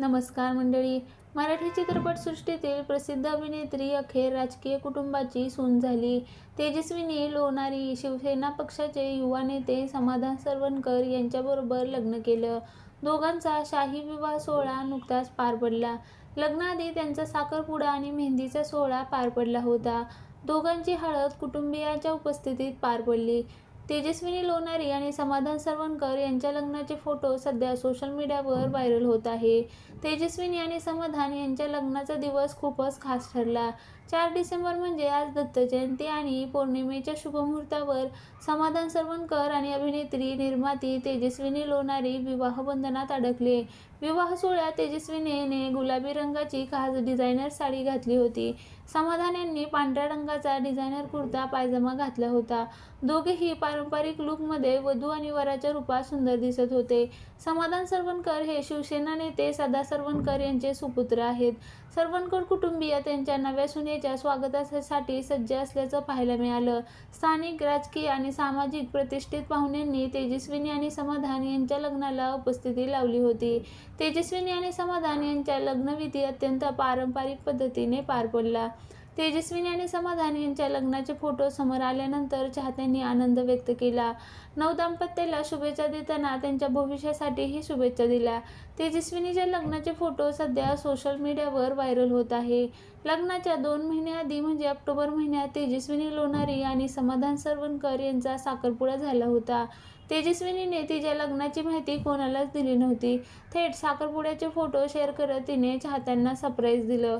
नमस्कार मंडळी. मराठी चित्रपटसृष्टीतील प्रसिद्ध अभिनेत्री अखेर राजकीय कुटुंबाची सून झाली. तेजस्विनी लोणारी शिवसेना पक्षाचे युवा नेते समाधान सरवणकर यांच्याबरोबर लग्न केलं. दोघांचा शाही विवाह सोहळा नुकताच पार पडला. लग्नाआधी त्यांचा साखरपुडा आणि मेहंदीचा सोहळा पार पडला होता. दोघांची हळद कुटुंबियांच्या उपस्थितीत पार पडली. तेजस्विनी लोणारी आणि समाधान सरवणकर यांच्या लग्नाचे फोटो सध्या सोशल मीडियावर व्हायरल होत आहे. तेजस्विनी आणि समाधान यांच्या लग्नाचा दिवस खूपच खास ठरला. चार डिसेंबर म्हणजे आज दत्त जयंती आणि पौर्णिमेच्या शुभमुहूर्तावर समाधान सरवणकर आणि अभिनेत्री निर्माती तेजस्विनी लोणारी विवाहबंधनात अडकले. विवाह सोहळ्यात तेजस्विनीने गुलाबी रंगाची खास डिझायनर साडी घातली होती. समाधान यांनी पांढऱ्या रंगाचा डिझायनर कुर्ता पायजमा घातला होता. दोघेही पारंपरिक लुकमध्ये वधू आणि वराच्या रूपात सुंदर दिसत होते. समाधान सरवणकर हे शिवसेना नेते सदा सरवणकर यांचे सुपुत्र आहेत. सरवणकर कुटुंबीय त्यांच्या नव्या सुनेच्या स्वागतासाठी सज्ज असल्याचं पाहायला मिळालं. स्थानिक राजकीय आणि सामाजिक प्रतिष्ठित पाहुण्यांनी तेजस्विनी आणि समाधान यांच्या लग्नाला उपस्थिती लावली होती. तेजस्विनी आणि समाधान यांच्या लग्नविधी अत्यंत पारंपरिक पद्धतीने पार पडला. तेजस्विनी आणि समाधान यांच्या लग्नाचे फोटो समोर आल्यानंतर चाहत्यांनी आनंद व्यक्त केला. नवदाम्पत्याला शुभेच्छा देताना त्यांच्या भविष्यासाठीही शुभेच्छा दिल्या. तेजस्विनीच्या लग्नाचे फोटो सध्या सोशल मीडियावर व्हायरल होत आहे. लग्नाच्या दोन महिन्याआधी म्हणजे ऑक्टोबर महिन्यात तेजस्विनी लोणारी आणि समाधान सरवणकर यांचा साखरपुडा झाला होता. तेजस्विनीने तिच्या लग्नाची माहिती कोणालाच दिली नव्हती थेट साखरपुड्याचे फोटो शेअर करत तिने चाहत्यांना सरप्राईज दिलं.